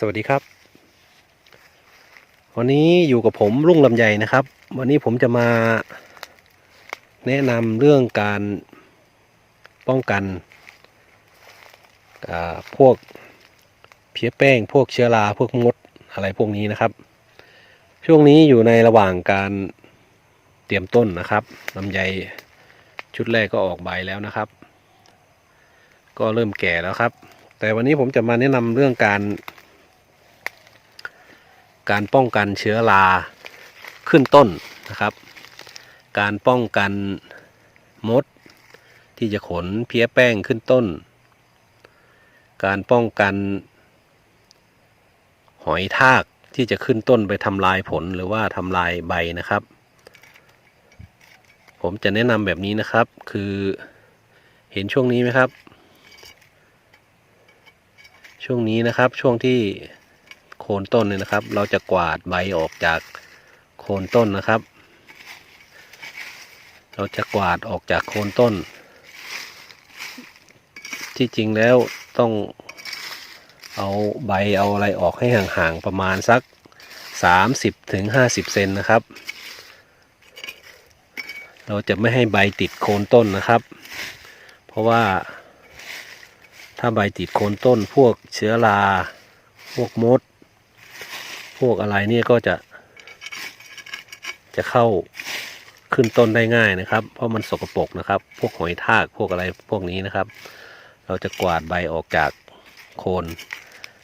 สวัสดีครับ วันนี้อยู่กับผมรุ่งลำไยนะครับ วันนี้ผมจะมาแนะนำเรื่องการป้องกันพวกเพี้ยแป้ง พวกเชื้อราพวกมดอะไรพวกนี้นะครับ ช่วงนี้อยู่ในระหว่างการเตรียมต้นนะครับลำไยชุดแรกก็ออกใบแล้วนะครับ ก็เริ่มแก่แล้วครับ แต่วันนี้ผมจะมาแนะนำเรื่องการ การป้องกันเชื้อราขึ้นต้นนะครับ การป้องกันมดที่จะขนเพี้ยแป้งขึ้นต้น การป้องกัน หอยทากที่จะขึ้นต้นไปทำลายผลหรือว่าทำลายใบนะครับ ผมจะแนะนำแบบนี้นะครับ คือเห็นช่วงนี้ไหมครับ ช่วงนี้นะครับช่วงที่ โคนต้นเนี่ยนะครับ เราจะกวาดใบออกจากโคนต้นนะครับ เราจะกวาดออกจากโคนต้น ที่จริงแล้วต้องเอาใบเอาอะไรออกให้ห่างๆประมาณสัก 30ถึงเซนนะครับ เราจะไม่ให้ใบติดโคนต้นนะครับ เพราะว่าถ้าใบติดโคนต้นพวกเชื้อรา พวกมด พวกอะไรเนี่ยก็จะ จะเข้าขึ้นต้นได้ง่ายนะครับ เพราะมันสกปรกนะครับ พวกหอยทากพวกอะไรพวกนี้นะครับ เราจะกวาดใบออกจากโคน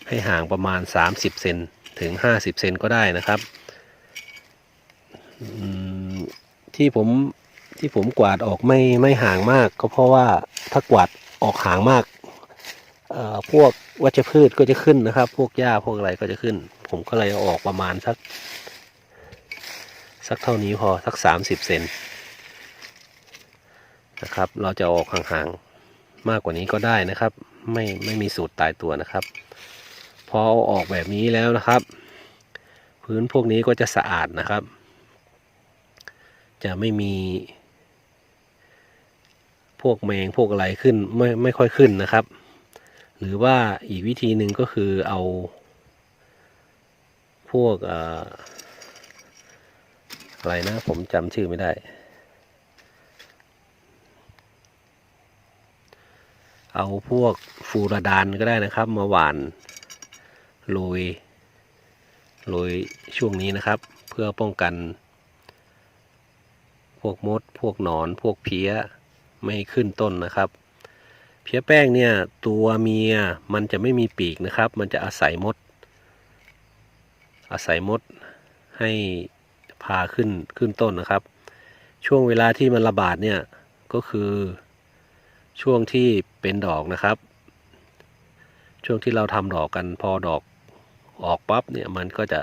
ให้ห่างประมาณ 30เซนถึง 50เซนก็ได้นะครับที่ผมที่ผมกวาดออกไม่ไม่ห่างมาก ก็เพราะว่าถ้ากวาดออกห่างมากเอ่อพวกวัชพืชก็จะขึ้นนะครับ พวกหญ้าพวกอะไรก็จะขึ้น ผมก็เลยเอาออกประมาณสัก สักเท่านี้พอสักสามสิบเซนนะครับ เราจะออกห่างๆ มากกว่านี้ก็ได้นะครับ ไม่ไม่มีสูตรตายตัวนะครับ พอเอาออกแบบนี้แล้วนะครับ พื้นพวกนี้ก็จะสะอาดนะครับ จะไม่มีพวกแมงพวกอะไรขึ้นไม่ไม่ค่อยขึ้นนะครับ หรือว่าอีกวิธีหนึ่งก็คือเอา พวกออะไรนะ ผมจำชื่อไม่ได้ เอาพวกฟูรดานก็ได้นะครับ มาหว่านโรยโรยช่วงนี้นะครับ เพื่อป้องกัน พวกมด พวกหนอน พวกเพี้ยไม่ขึ้นต้นนะครับ เพี้ยแป้งเนี่ยตัวเมียมันจะไม่มีปีกนะครับ มันจะอาศัยมด อาศัยมดให้พาขึ้นขึ้นต้นนะครับ ช่วงเวลาที่มันระบาดเนี่ยก็คือช่วงที่เป็นดอกนะครับ ช่วงที่เราทำดอกกันพอดอกออกปั๊บเนี่ยมันก็จะ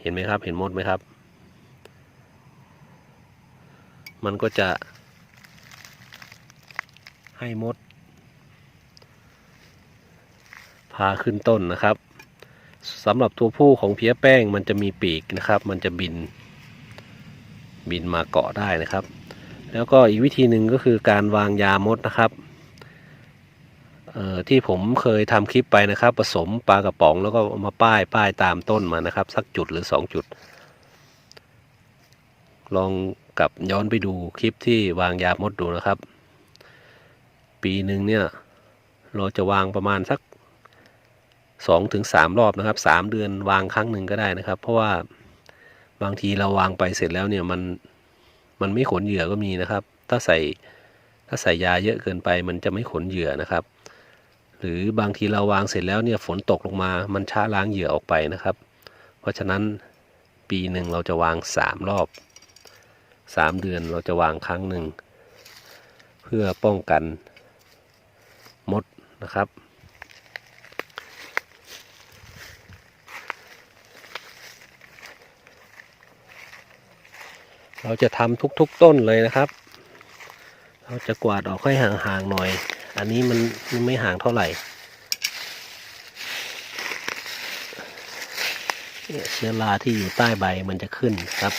เห็นไหมครับ เห็นมดไหมครับ มันก็จะให้มด พาขึ้นต้นนะครับ สำหรับตัวผู้ของเพี้ยแป้งมันจะมีปีกนะครับ มันจะบิน บินมาเกาะได้นะครับ แล้วก็อีกวิธีหนึ่งก็คือการวางยามดนะครับที่ผมเคยทำคลิปไปนะครับ ผสมปลากระป๋องแล้วก็มาป้ายป้ายตามต้นมานะครับ สักจุดหรือสองจุด ลองกลับย้อนไปดูคลิปที่วางยามดดูนะครับ ปีหนึ่งเนี่ย เราจะวางประมาณสัก สองถึงสามรอบนะครับสามเดือนวางครั้งหนึ่งก็ได้นะครับ เพราะว่าบางทีเราวางไปเสร็จแล้วเนี่ยมันมันไม่ขนเหยื่อก็มีนะครับ ถ้าใส่ถ้าใส่ยาเยอะเกินไป มันจะไม่ขนเหยื่อนะครับ หรือบางทีเราวางเสร็จแล้วเนี่ยฝนตกลงมามันช้าล้างเหยื่อออกไปนะครับ เพราะฉะนั้นปีหนึ่งเราจะวางสามรอบสามเดือนเราจะวางครั้งหนึ่งเพื่อป้องกันมดนะครับ เราจะทำทุกๆต้นเลยนะครับ เราจะกวาดออกให้ห่างๆหน่อย อันนี้มันมันไม่ห่างเท่าไหร่เชื้อราที่อยู่ใต้ใบมันจะขึ้นครับ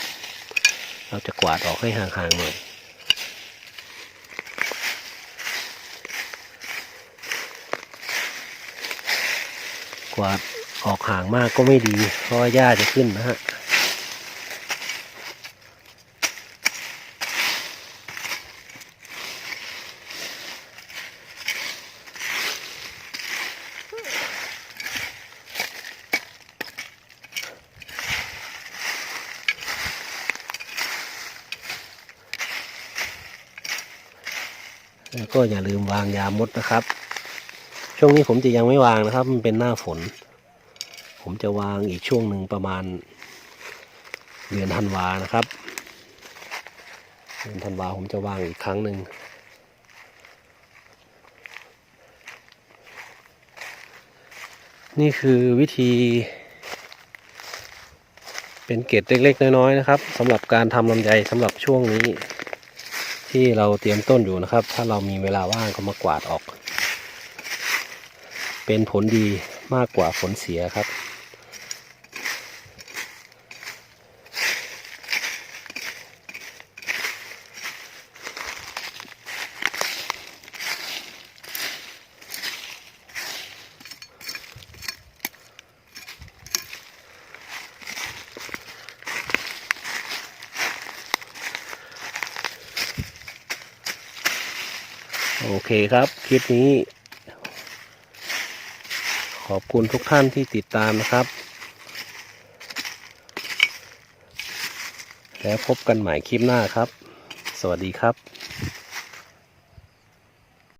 เราจะกวาดออกให้ห่างๆหน่อย กวาดอออกห่างมากก็ไม่ดี เพราะว่าหญ้าจะขึ้นนะฮะ แล้วก็อย่าลืมวางยามดนะครับ ช่วงนี้ผมจะยังไม่วางนะครับ มันเป็นหน้าฝน ผมจะวางอีกช่วงหนึ่งประมาณ เดือนธันวานะครับเดือนธันวาผมจะวางอีกครั้งหนึ่งนี่คือวิธี เป็นเกร็ดเล็ก ๆ น้อย ๆ นะครับสำหรับการทำลำไยสำหรับช่วงนี้ ที่เราเตรียมต้นอยู่นะครับ ถ้าเรามีเวลาว่างก็มากวาดออก เป็นผลดีมากกว่าผลเสียครับ โอเคครับคลิปนี้ ขอบคุณทุกท่านที่ติดตามนะครับ แล้วพบกันใหม่คลิปหน้าครับ สวัสดีครับ